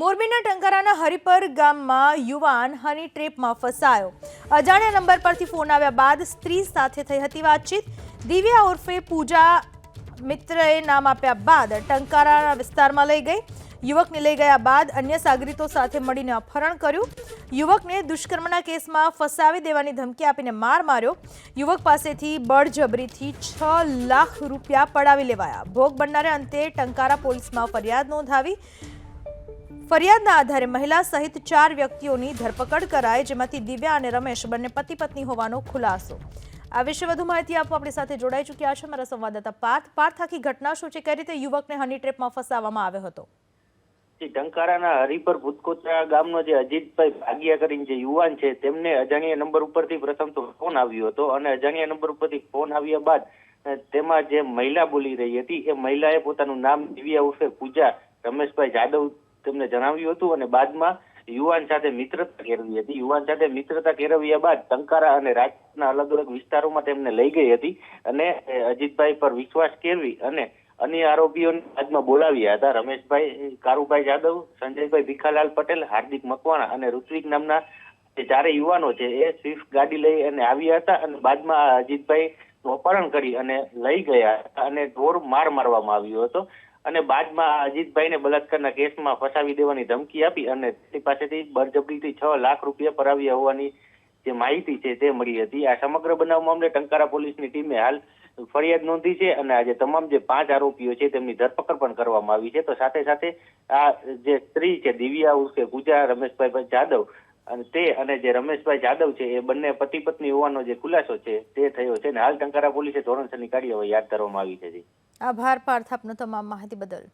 મોરબીના ટંકારાના હરિપર ગામમાં યુવાન હની ટ્રેપમાં ફસાયો. અજાણ્યા નંબર પરથી ફોન આવ્યા બાદ સ્ત્રી સાથે થઈ હતી વાતચીત. દિવ્યા ઉર્ફે પૂજા મિત્રએ નામ આપ્યા બાદ ટંકારાના વિસ્તારમાં લઈ ગઈ. યુવકને લઈ ગયા બાદ અન્ય સાગરીતો સાથે મળીને અપહરણ કર્યું. યુવકને દુષ્કર્મના કેસમાં ફસાવી દેવાની ધમકી આપીને માર માર્યો. યુવક પાસેથી બળજબરીથી છ લાખ રૂપિયા પડાવી લેવાયા. ભોગ બનનારે અંતે ટંકારા પોલીસમાં ફરિયાદ નોંધાવી ફરિયાદના આધારે મહિલા સહિત ચાર વ્યક્તિઓની ધરપકડ કરાઈ, જેમાંથી દિવ્યા અને રમેશ બંને પતિ પત્ની હોવાનો ખુલાસો. આ વિશે વધુ માહિતી આપવા આપણી સાથે જોડાઈ ચૂક્યા છે મારા સંવાદદાતા પાર્થ. પાર્થ, આખી ઘટના શું છે? કઈ રીતે યુવકને હની ટ્રેપમાં ફસાવવામાં આવ્યો હતો? ટંકારાના હરિપર ભૂતકોતરા ગામનો જે અજીતભાઈ ભાગિયા કરીને જે યુવાન છે, તેમને અજાણ્યા નંબર ઉપરથી પ્રથમ તો ફોન આવ્યો હતો અને અજાણ્યા નંબર ઉપરથી ફોન આવ્યા બાદ તેમાં જે મહિલા બોલી રહી હતી, એ મહિલાએ પોતાનું નામ દિવ્યા ઉર્ફે પૂજા રમેશભાઈ જાદવ તેમને જણાવ્યું હતું અને બાદમાં યુવાન સાથે મિત્રતા કેળવી હતી. યુવાન સાથે મિત્રતા કેળવ્યા બાદ ટંકારા અને રાજના અલગ અલગ વિસ્તારોમાં તેમને લઈ ગઈ હતી અને અજીતભાઈ પર વિશ્વાસ કેળવી અને અન્ય આરોપીઓને બાદમાં બોલાવ્યા હતા. રમેશભાઈ, કારુભાઈ જાદવ, સંજયભાઈ ભીખાલાલ પટેલ, હાર્દિક મકવાણા અને ઋત્વિક નામના ચારે યુવાનો છે એ સ્વિફ્ટ ગાડી લઈ અને આવ્યા હતા અને બાદમાં અજીતભાઈ અપહરણ કરી અને લઈ ગયા અને ઢોર માર મારવામાં આવ્યો હતો. અને બાદમાં અજીતભાઈને બલાત્કારના કેસમાં ફસાવી દેવાની ધમકી આપી અને તેની પાસેથી બળજબરીથી છ લાખ રૂપિયા પરાવ્યા હોવાની જે માહિતી છે તે મળી હતી. આ સમગ્ર બનાવ મામલે ટંકારા પોલીસની ટીમે હાલ ફરિયાદ નોંધી છે અને આજે તમામ જે પાંચ આરોપીઓ છે તેમની ધરપકડ પણ કરવામાં આવી છે. તો સાથે સાથે આ જે સ્ત્રી છે, દિવ્યા ઉર્ફે પૂજા રમેશભાઈ જાદવ અને તે અને જે રમેશભાઈ જાદવ છે એ બંને પતિ પત્ની હોવાનો જે ખુલાસો છે તે થયો છે અને હાલ ટંકારા પોલીસે ધોરણસરની કાર્યવાહી હાથ ધરવામાં આવી છે આભાર પાર્થ આપનો તમામ માહિતી બદલ.